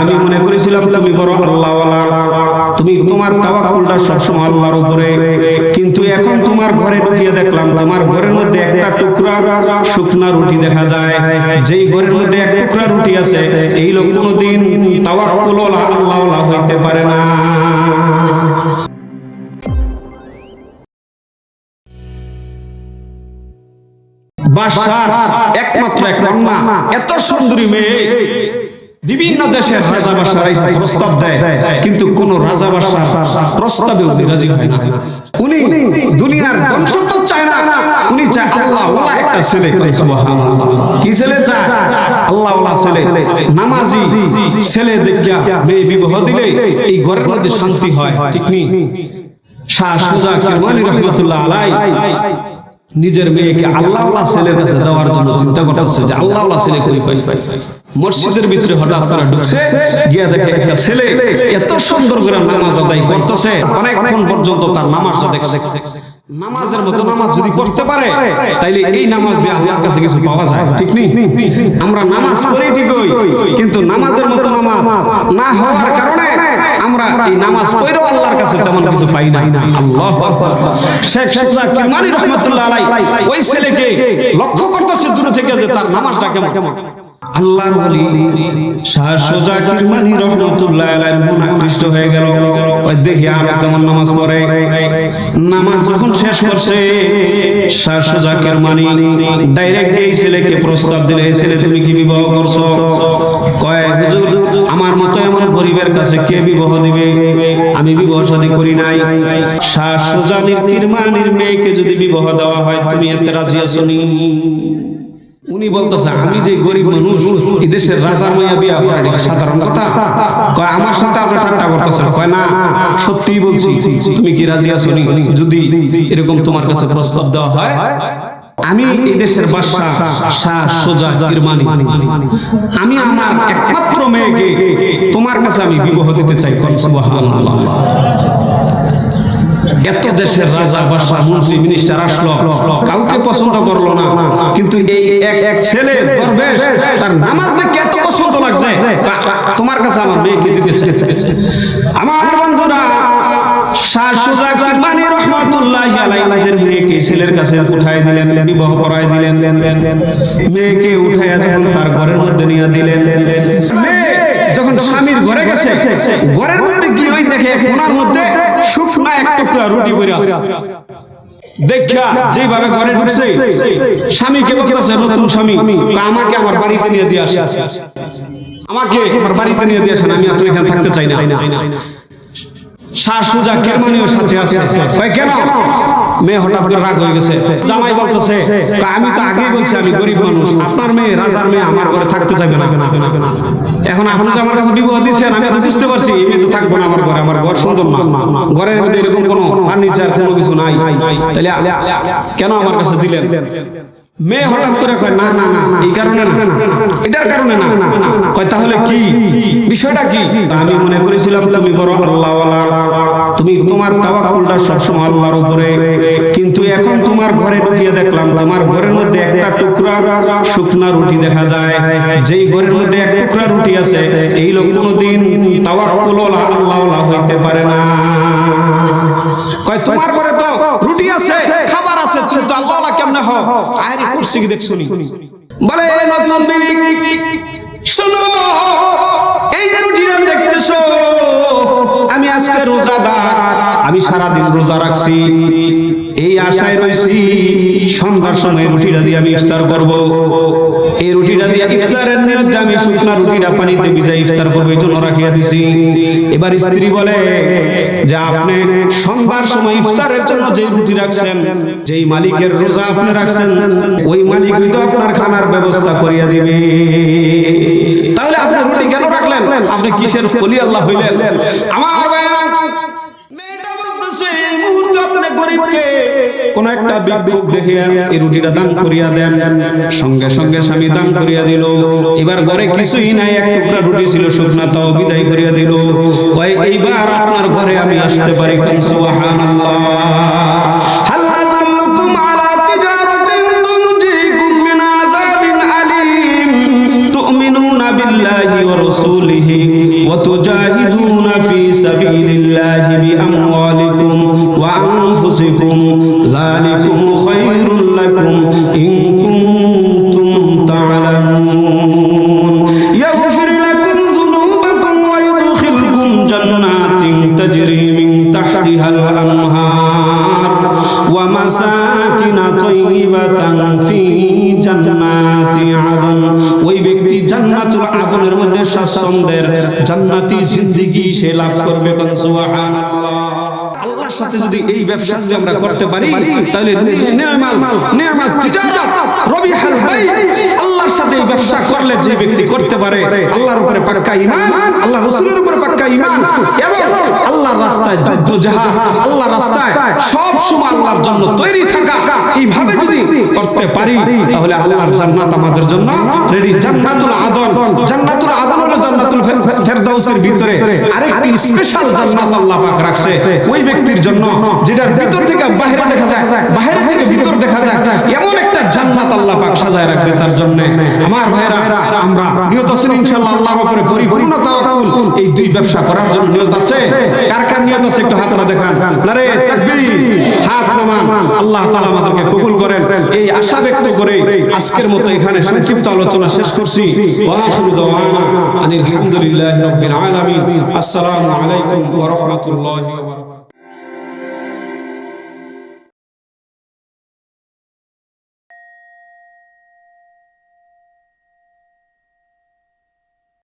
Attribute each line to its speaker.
Speaker 1: আমি মনে করেছিলাম তুমি বড় আল্লাহওয়ালা। তুমি তোমার তাওয়াক্কুলটা সবসময় আল্লাহর উপরে। কিন্তু এখন তোমার ঘরে ঢুকিয়ে দেখলাম, তোমার ঘরের মধ্যে একটা টুকরা শুকনা রুটি দেখা যায়। যেই ঘরের মধ্যে এক টুকরা রুটি আছে, এই লোক কোনোদিন তাওয়াক্কুলওয়ালা, আল্লাহওয়ালা হইতে পারে না। বাদশার একমাত্র এক কন্যা, এত সুন্দরী মেয়ে। বিভিন্ন দেশের রাজা এই প্রস্তাব দেয়, কিন্তু কোন রাজা বাদশার প্রস্তাবে উনি রাজি হয় না। উনি দুনিয়ার সম্পদ চায় না। উনি চায় আল্লাহ ওলা একটা ছেলে। কি ছেলে চায়? আল্লাহ ওলা ছেলে। নামাজি, ছেলে দেখিয়া মেয়ে বিবাহ দিলে এই ঘরের মধ্যে শান্তি হয়, ঠিক নেই শাহ সুজা কিরমানি রহমতুল্লাহ আলাই নিজের মেয়েকে আল্লাহওয়ালা ছেলের কাছে দেওয়ার জন্য চিন্তা করতেছে যে আল্লাহওয়ালা ছেলে কই পাই পাই মসজিদের ভিতরে হঠাৎ করে ঢুকছে, গিয়া দেখে একটা ছেলে এত সুন্দর করে নামাজ আদায় করতেছে। অনেকক্ষণ পর্যন্ত তার নামাজটা দেখছে। নামাজের মতো নামাজ যদি পড়তে পারে, তাইলে এই নামাজ দিয়ে আল্লাহর কাছে কিছু পাওয়া যায়। ঠিক নেই আমরা নামাজ পড়ি ঠিকই, কিন্তু নামাজের মতো নামাজ না হওয়ার কারণে আমরা এই নামাজ পড়েও আল্লাহর কাছে তেমন কিছু পাই না। আল্লাহ শেখ সুজা কিরমানি রহমতুল্লাহ আলাই ওই ছেলেকে লক্ষ্য করতেছে দূরে থেকে যে তার নামাজটা কেমন। আল্লাহর বলি শাহ সুজা কিরমানি রহমতুল্লাহ আলাইহির মন আকৃষ্ট হয়ে গেল। ওই দেখি আরও কেমন নামাজ পড়ে। নামাজ যখন শেষ করছে শাহ সুজা কিরমানি ডাইরেক্ট এই ছেলেকে প্রস্তাব দিলে, এই ছেলে, তুমি কি বিবাহ করছ? কয়, হুজুর, আমার মতো এমন গরিবের কাছে কে বিবাহ দিবে? আমি বিবাহ শাদী করি নাই। শাহ সুজানির কিরমানির মেয়েকে যদি বিবাহ দেওয়া হয়, তুমি এতে রাজি আছো নি? উনি বলতেছে, আমি যে গরিব মানুষ এই দেশের রাজার মাইয়া বিয়া করা এটা সাধারণ কথা। কয়, আমার সাথে আপনি ঠাট্টা করতেছেন। কয়, না, সত্যিই বলছি, তুমি কি রাজি আছো যদি এরকম তোমার কাছে প্রস্তাব দেওয়া হয়, আমি এই দেশের বাদশাহ, শাহ, সোজা কিরমানি আমি আমার একমাত্র মেয়েকে তোমার কাছে আমি বিবাহ দিতে চাই। সুবহানাল্লাহ। এত দেশের রাজা বাদশাহ মন্ত্রী মিনিস্টার আসলো কাউকে পছন্দ করল না। কিন্তু এই এক এক ছেলে দরবেশ তার নামাজ দেখে এত পছন্দ লাগছে? তোমার কাছে আমার মেয়েকে দিতে চাই আমার বন্ধুরা শাহ সুজা কিরমানি রহমাতুল্লাহি আলাইহি নিজের মেয়েকে ছেলের কাছে উঠায় দিলেন বিবাহ করায় দিলেন। মেয়েকে উঠাইয়া যখন তার ঘরের মধ্যে নিয়ে দিলেন মেয়ে যখন স্বামীর ঘরে গেছে ঘরের মধ্যে ওই দেখে কোনার মধ্যে শুকনা এক টুকরা রুটি পড়ে আছে। দেখা যেভাবে ঘরে ঢুকছে, স্বামীকে বলতেছে, নতুন স্বামী আমাকে আমার বাড়িতে নিয়ে দিয়ে আসে আমাকে আমার বাড়িতে নিয়ে দিয়ে আসেন, আমি আপনার এখানে থাকতে চাই না। শাহ সুজা কেরমানিও সাথে আছে কেন? মেয়ে হঠাৎ করে রাগ হয়ে গেছে। জামাই বলতেছে আমি তো আগেই বলছি, আমি গরিব মানুষ। আপনার মেয়ে, রাজার মেয়ে আমার ঘরে থাকতে চাইবে না। এখন আপনি আমার কাছে বিবাহ দিয়েছেন, আমি তো বুঝতে পারছি, এই তো থাকব না আমার ঘরে, আমার ঘর সুন্দর না। ঘরের মধ্যে এরকম কোনো ফার্নিচার কোনো কিছু নাই। তাহলে কেন আমার কাছে দিলেন? মেয়ে হঠাৎ করে কয়, না না না, এই কারণে না, এটার কারণে না। কয়, তাহলে কি? বিষয়টা কি? আমি মনে করেছিলাম, তুমি বড় আল্লাহওয়ালা। তুমি তোমার তাওয়াক্কুলটা সবসময় আল্লাহর উপরে। কিন্তু এখন তোমার ঘরে ঢুকিয়ে দেখলাম, তোমার ঘরের মধ্যে একটা টুকরা শুকনা রুটি দেখা যায়। যেই ঘরের মধ্যে এক টুকরা রুটি আছে, এই লোক কোনোদিন তাওয়াক্কুলওয়ালা, আল্লাহওয়ালা হইতে পারে না। কয়, তোমার ঘরে তো রুটি আছে, খাবার আছে, তুমি তো আল্লাহওয়ালা কেমনে হও? আরে করছি কি দেখছ নি? বলে নতুন বিবি, শোনো আমি সারাদিন রোজা রাখছি। এই আশায় রইছি, সন্ধ্যার সময় রুটিটা দিয়ে আমি ইফতার করব। এই রুটিটা দিয়ে ইফতারের নিয়তে আমি শুকনা রুটিটা পানিতে ভিজাই ইফতার করব, এই জন্য রাখিয়া দিছি। এবার স্ত্রী বলে যে, আপনি সন্ধ্যার সময় ইফতারের জন্য যে রুটি রাখছেন, যেই মালিকের রোজা আপনি রাখছেন, ওই মালিক হয়তো আপনার খানার ব্যবস্থা করিয়া দিবে। তাহলে আপনি রুটি কেন রাখলেন? আপনি কিসের বলি আল্লাহ হইলেন? আমার গরিবকে কোন একটা ভিক্ষুক দেখে এই রুটিটা দান করিয়া দেন। সঙ্গে সঙ্গে স্বামী দান করিয়া দিল। এবার ঘরে কিছুই নাই, এক টুকরা রুটি ছিল, শুকনা তাও বিদায় করিয়া দিল। কয়, এইবার আপনার ঘরে আমি আসতে পারি কোন সুবহানাল্লাহ। হাল আদল্লুকুম আলা তিজারাতিন তুনজিকুম মিন আযাবিন আলীম। তুমিনুনা বিল্লাহি ওয়া রাসূলিহি ওয়া তুজাহিদুনা ফি সাবিলিল্লাহি বিআমওয়ালিকুম। وأنفسكم ذلكم خير لكم إن كنتم تعلمون يغفر لكم ذنوبكم ويدخلكم جنات تجري من تحتها الأنهار ومساكن طيبة في جنات عدن ওই ব্যক্তি জান্নাতুল আদনের মধ্যে স্বাচ্ছন্দ্যের জান্নাতি জিন্দেগি সে লাভ করবে কোন সুবহানাল্লাহ আল্লাহর সাথে যদি এই ব্যবসা যদি আমরা করতে পারি তাহলে আল্লাহর সাথে ব্যবসা করলে যে ব্যক্তি করতে পারে, আল্লাহর উপরে পাক্কা ঈমান আল্লাহ রাসূলের উপরে পাক্কা ঈমান এবং আল্লাহর রাস্তায় যুদ্ধ জাহাদ আল্লাহর রাস্তায় সব সময় আল্লাহর জন্য তৈরি থাকা, এইভাবে যদি করতে পারি, তাহলে আল্লাহর জান্নাত আমাদের জন্য রেডি জান্নাতুল আদন জান্নাতুল আদন হলো জান্নাতুল ফেরদাউসের ভিতরে আরেকটি স্পেশাল জান্নাত আল্লাহ পাক রাখছে। ওই ব্যক্তির জন্য যেটার ভিতর থেকে বাইরে দেখা যায়, বাইরে থেকে ভিতর দেখা যায়, এমন জান্নাত আল্লাহ পাক সাজায় রাখবে তার জন্য। আমার ভাইরা আমরা নিয়ত আছেন ইনশাআল্লাহ আল্লাহর উপরে পরিপূর্ণ তাওয়াক্কুল। এই দুই ব্যবসা করার জন্য নিয়ত আছে। কার কার নিয়ত আছে একটু হাতরা দেখান। নারে তাকবীর, হাত নামান। আল্লাহ তাআলা আমাদেরকে কবুল করেন। এই আশা ব্যক্ত করে আজকের মতো এখানে সংক্ষিপ্ত আলোচনা শেষ করছি। ওয়া আখিরু দাওয়ানা আনিল হামদুলিল্লাহি রাব্বিল আলামিন। আসসালামু আলাইকুম ওয়া রাহমাতুল্লাহি ওয়া বারাকাতুহু।